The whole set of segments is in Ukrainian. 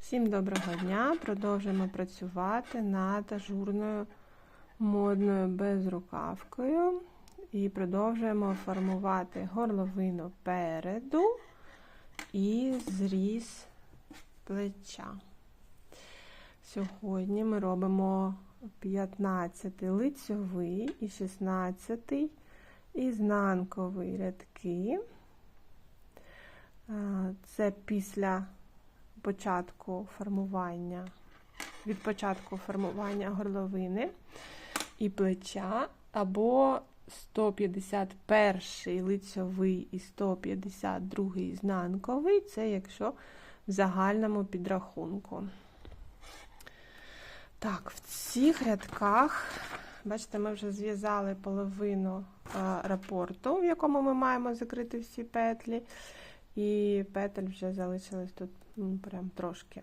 Всім доброго дня! Продовжуємо працювати над ажурною модною безрукавкою і продовжуємо формувати горловину переду і зріз плеча. Сьогодні ми робимо 15 лицьовий і 16 ізнанковий рядки. Це після початку формування, від початку формування горловини і плеча, або 151 лицьовий і 152 ізнанковий, це якщо в загальному підрахунку. Так, в цих рядках, бачите, ми вже зв'язали половину рапорту, в якому ми маємо закрити всі петлі. І петель вже залишилось тут ну, прям трошки.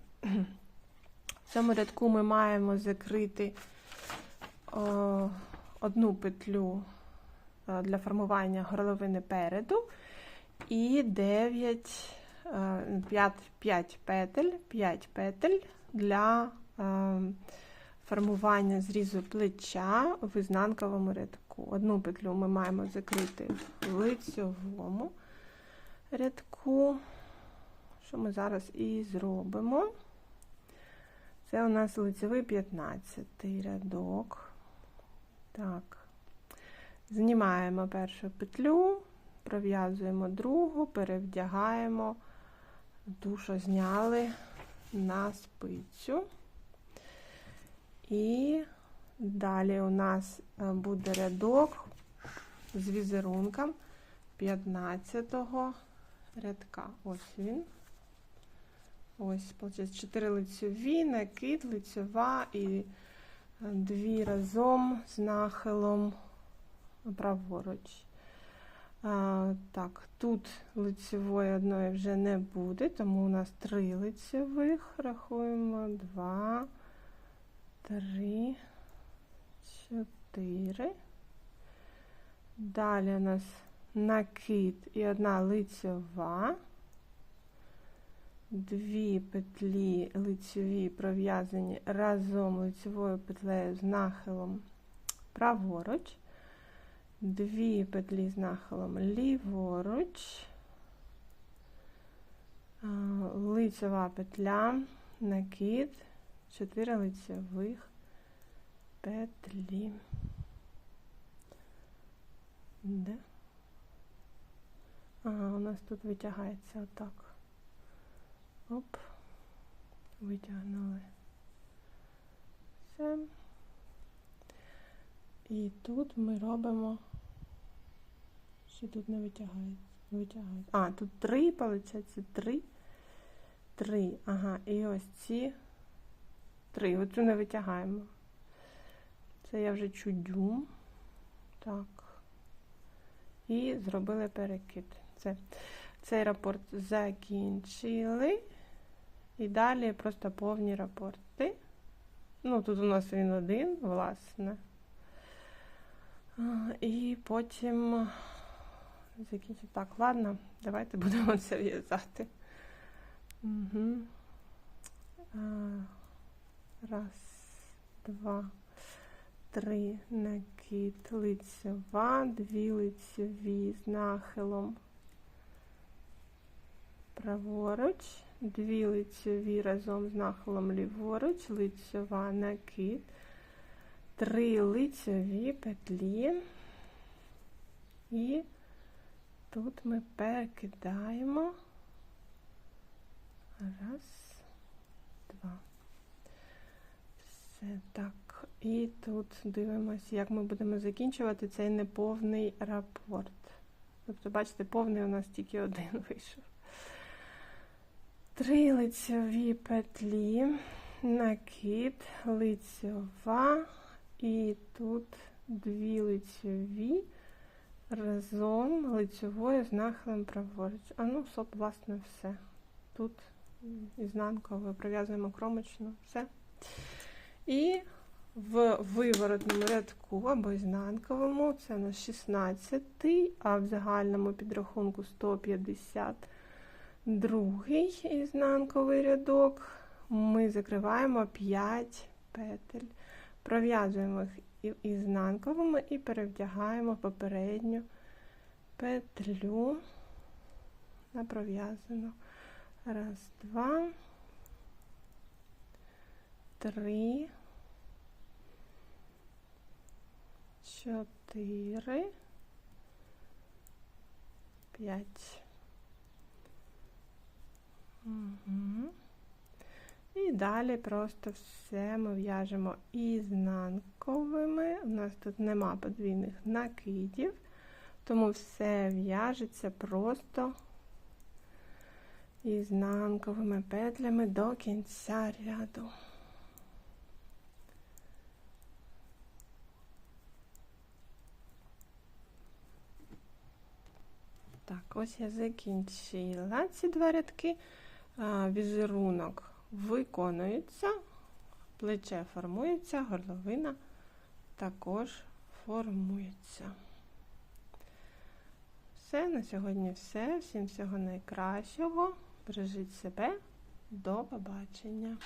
В цьому рядку ми маємо закрити о, одну петлю для формування горловини переду і 9, 5, 5 петель, 5 петель для е, формування зрізу плеча в ізнанковому рядку. Одну петлю ми маємо закрити в лицьовому рядку, що ми зараз і зробимо. Це у нас лицевий 15 рядок. Так, знімаємо першу петлю, пров'язуємо другу, перевдягаємо що зняли на спицю. І далі у нас е, буде рядок з візерунком 15-го рядка. Ось він. Ось, виходить, 4 лицьові, накид, лицьова і дві разом з нахилом праворуч. А, Так, тут лицевої одної вже не буде, тому у нас три лицевих. Рахуємо. Два, три, чотири. Далі у нас накид і одна лицьова, дві петлі лицьові пров'язані разом лицьовою петлею з нахилом праворуч, дві петлі з нахилом ліворуч, лицьова петля, накид, 4 лицьових петлі. Де? Ага, у нас тут витягається отак. Оп, витягнули. Все. І тут ми робимо, що тут не витягається. Витягається. А, тут три, виходить, три. Три. Ага, і ось ці три. Оцю не витягаємо. Це я вже чудю. Так. І зробили перекид. Це, Цей рапорт закінчили. І далі просто повні рапорти. Ну, тут у нас він один, власне. І потім закінчити. Так, ладно, давайте будемо це в'язати. Угу. Раз, два, три накид лицева, дві лицеві з нахилом праворуч, дві лицеві разом з нахилом ліворуч, лицьова накид, три лицеві петлі. І тут ми перекидаємо. Раз, два. Все так. І тут дивимося, як ми будемо закінчувати цей неповний рапорт. Тобто, бачите, повний у нас тільки один вийшов. Три лицеві петлі, накид, лицьова, і тут дві лицеві разом лицевою з нахилем праворуч. А ну, соп, власне, все. Тут ізнанково пров'язуємо кромочну, все. І в виворотному рядку або ізнанковому це на 16, а в загальному підрахунку 150 другий ізнанковий рядок ми закриваємо 5 петель, пров'язуємо їх ізнанковими і перевдягаємо попередню петлю на пров'язану. Раз, два, три, чотири, п'ять. І далі просто все ми в'яжемо ізнанковими. У нас тут нема подвійних накидів, тому все в'яжеться просто ізнанковими петлями до кінця ряду. Так, ось я закінчила ці два рядки. Візерунок виконується, плече формується, горловина також формується. Все, на сьогодні все. Всім всього найкращого. Бережіть себе. До побачення.